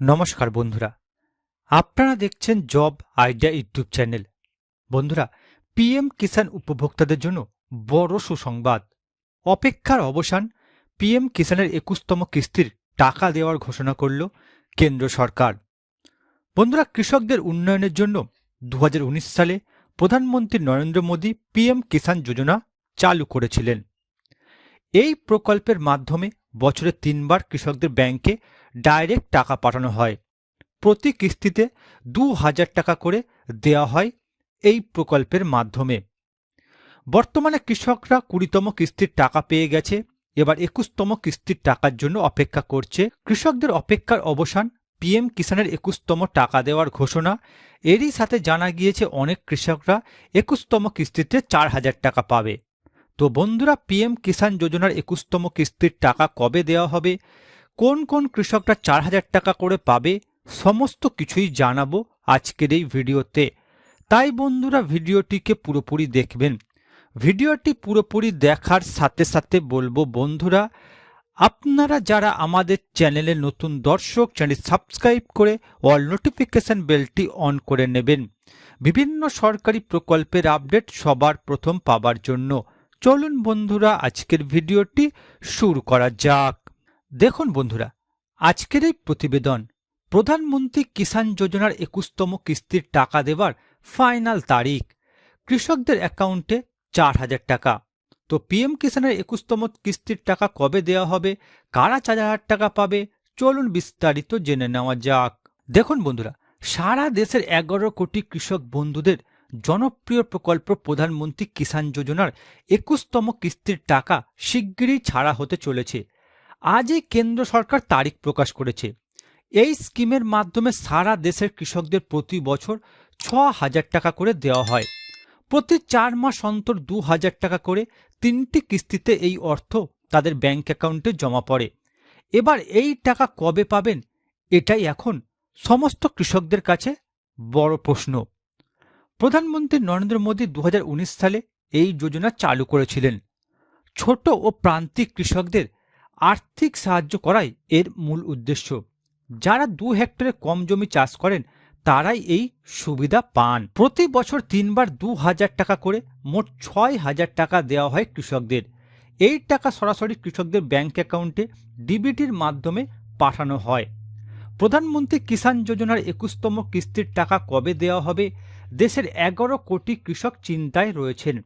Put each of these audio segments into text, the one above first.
নমস্কার বন্ধুরা। আপনারা দেখছেন জব আইডিয়া ইউটিউব চ্যানেল। বন্ধুরা, পিএম কিষাণ উপভোক্তাদের জন্য বড় সুসংবাদ। অপেক্ষার অবসান, পিএম কিষাণের একুশতম কিস্তির টাকা দেওয়ার ঘোষণা করল কেন্দ্র সরকার। বন্ধুরা, কৃষকদের উন্নয়নের জন্য দু হাজার উনিশ সালে প্রধানমন্ত্রী নরেন্দ্র মোদী পিএম কিষাণ যোজনা চালু করেছিলেন। এই প্রকল্পের মাধ্যমে বছরে তিনবার কৃষকদের ব্যাংকে ডাইরেক্ট টাকা পাঠানো হয়। প্রতি কিস্তিতে দু হাজার টাকা করে দেওয়া হয় এই প্রকল্পের মাধ্যমে। বর্তমানে কৃষকরা কুড়িতম কিস্তির টাকা পেয়ে গেছে, এবার একুশতম কিস্তির টাকার জন্য অপেক্ষা করছে। কৃষকদের অপেক্ষার অবসান পিএম কিষাণের একুশতম টাকা দেওয়ার ঘোষণা। এরই সাথে জানা গিয়েছে, অনেক কৃষকরা একুশতম কিস্তিতে চার হাজার টাকা পাবে। তো বন্ধুরা, পিএম কিষাণ যোজনার একুশতম কিস্তির টাকা কবে দেওয়া হবে? কোন কোন কৃষকরা চার হাজার টাকা করে পাবে? সমস্ত কিছুই জানাব আজকের এই ভিডিওতে। তাই বন্ধুরা, ভিডিওটিকে পুরোপুরি দেখবেন। ভিডিওটি পুরোপুরি দেখার সাথে সাথে বলব বন্ধুরা, আপনারা যারা আমাদের চ্যানেলে নতুন দর্শক চ্যানেল সাবস্ক্রাইব করে অল নোটিফিকেশন বেলটি অন করে নেবেন। বিভিন্ন সরকারি প্রকল্পের আপডেট সবার প্রথম পাবার জন্য। চলুন বন্ধুরা, আজকের ভিডিওটি শুরু করা যাক। দেখুন বন্ধুরা, আজকের এই প্রতিবেদন, প্রধানমন্ত্রী কিষাণ যোজনার একুশতম কিস্তির টাকা দেবার ফাইনাল তারিখ। কৃষকদের অ্যাকাউন্টে চার হাজার টাকা। তো পিএম কিষাণের একুশতম কিস্তির টাকা কবে দেওয়া হবে? কারা চার হাজার টাকা পাবে? চলুন বিস্তারিত জেনে নেওয়া যাক। দেখুন বন্ধুরা, সারা দেশের এগারো কোটি কৃষক বন্ধুদের জনপ্রিয় প্রকল্প প্রধানমন্ত্রী কিষাণ যোজনার একুশতম কিস্তির টাকা শিগগিরই ছাড়া হতে চলেছে। আজই কেন্দ্র সরকার তারিখ প্রকাশ করেছে। এই স্কিমের মাধ্যমে সারা দেশের কৃষকদের প্রতি বছর ছ হাজার টাকা করে দেওয়া হয়। প্রতি চার মাস অন্তর দু হাজার টাকা করে তিনটি কিস্তিতে এই অর্থ তাদের ব্যাংক অ্যাকাউন্টে জমা পড়ে। এবার এই টাকা কবে পাবেন? এটাই এখন সমস্ত কৃষকদের কাছে বড় প্রশ্ন। প্রধানমন্ত্রী নরেন্দ্র মোদী দু হাজার উনিশ সালে এই যোজনা চালু করেছিলেন। ছোট ও প্রান্তিক কৃষকদের আর্থিক সাহায্য করাই এর মূল উদ্দেশ্য। যারা দু হেক্টরে কম জমি চাষ করেন, তারাই এই সুবিধা পান। প্রতি বছর তিনবার দু হাজার টাকা করে মোট ছয় হাজার টাকা দেওয়া হয় কৃষকদের। এই টাকা সরাসরি কৃষকদের ব্যাংক অ্যাকাউন্টে ডিবিটির মাধ্যমে পাঠানো হয়। প্রধানমন্ত্রী কিষাণ যোজনার একুশতম কিস্তির টাকা কবে দেওয়া হবে দেশের এগারো কোটি কৃষক চিন্তায় রয়েছেন।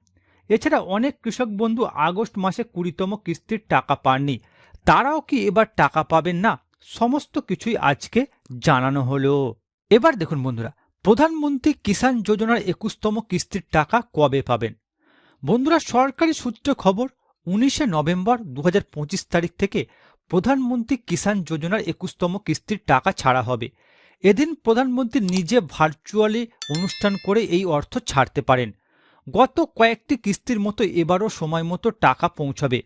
এছাড়া অনেক কৃষক বন্ধু আগস্ট মাসে কুড়িতম কিস্তির টাকা পাননি। তারাও কি এবার টাকা পাবেন না? সমস্ত কিছুই আজকে জানানো হলো। এবার দেখুন বন্ধুরা, প্রধানমন্ত্রী কিষাণ যোজনার একুশতম কিস্তির টাকা কবে পাবেন? বন্ধুরা, সরকারি সূত্রে খবর, উনিশে নভেম্বর দু হাজার পঁচিশ তারিখ থেকে প্রধানমন্ত্রী কিষাণ যোজনার একুশতম কিস্তির টাকা ছাড়া হবে। এদিন প্রধানমন্ত্রী নিজে ভার্চুয়ালি অনুষ্ঠান করে এই অর্থ ছাড়তে পারেন। গত কয়েকটি কিস্তির মতো এবারও সময় মতো টাকা পৌঁছাবে।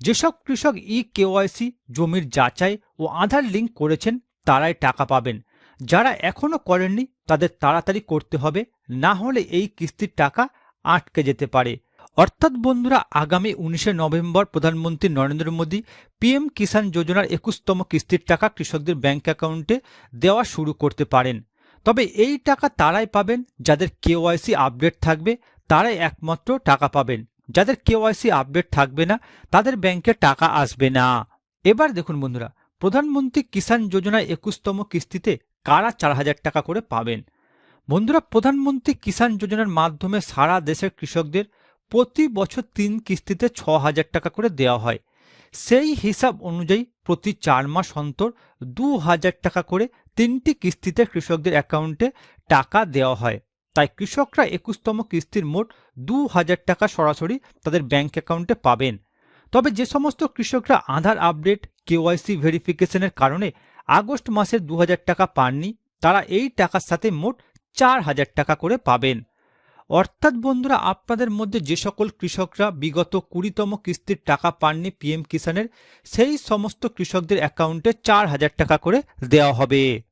যেসব কৃষক ই কেওয়াইসি জমির যাচাই ও আধার লিঙ্ক করেছেন, তারাই টাকা পাবেন। যারা এখনও করেননি, তাদের তাড়াতাড়ি করতে হবে। না হলে এই কিস্তির টাকা আটকে যেতে পারে। অর্থাৎ বন্ধুরা, আগামী উনিশে নভেম্বর প্রধানমন্ত্রী নরেন্দ্র মোদী পিএম কিষাণ যোজনার একুশতম কিস্তির টাকা কৃষকদের ব্যাংক অ্যাকাউন্টে দেওয়া শুরু করতে পারেন। তবে এই টাকা তারাই পাবেন, যাদের কেওয়াইসি আপডেট থাকবে, তারাই একমাত্র টাকা পাবেন। যাদের কেওয়াইসি আপডেট থাকবে না, তাদের ব্যাংকে টাকা আসবে না। এবার দেখুন বন্ধুরা, প্রধানমন্ত্রী কিষাণ যোজনায় একুশতম কিস্তিতে কারা চার হাজার টাকা করে পাবেন? বন্ধুরা, প্রধানমন্ত্রী কিষাণ যোজনার মাধ্যমে সারা দেশের কৃষকদের প্রতি বছর তিন কিস্তিতে ছ হাজার টাকা করে দেওয়া হয়। সেই হিসাব অনুযায়ী প্রতি চার মাস অন্তর দু হাজার টাকা করে তিনটি কিস্তিতে কৃষকদের অ্যাকাউন্টে টাকা দেওয়া হয়। তাই কৃষকরা একুশতম কিস্তির মোট দু হাজার টাকা সরাসরি তাদের ব্যাংক অ্যাকাউন্টে পাবেন। তবে যে সমস্ত কৃষকরা আধার আপডেট কেওয়াইসি ভেরিফিকেশনের কারণে আগস্ট মাসের দু টাকা পাননি, তারা এই টাকার সাথে মোট চার হাজার টাকা করে পাবেন। অর্থাৎ বন্ধুরা, আপনাদের মধ্যে যে সকল কৃষকরা বিগত কুড়িতম কিস্তির টাকা পাননি পিএম কিষাণের, সেই সমস্ত কৃষকদের অ্যাকাউন্টে চার হাজার টাকা করে দেওয়া হবে।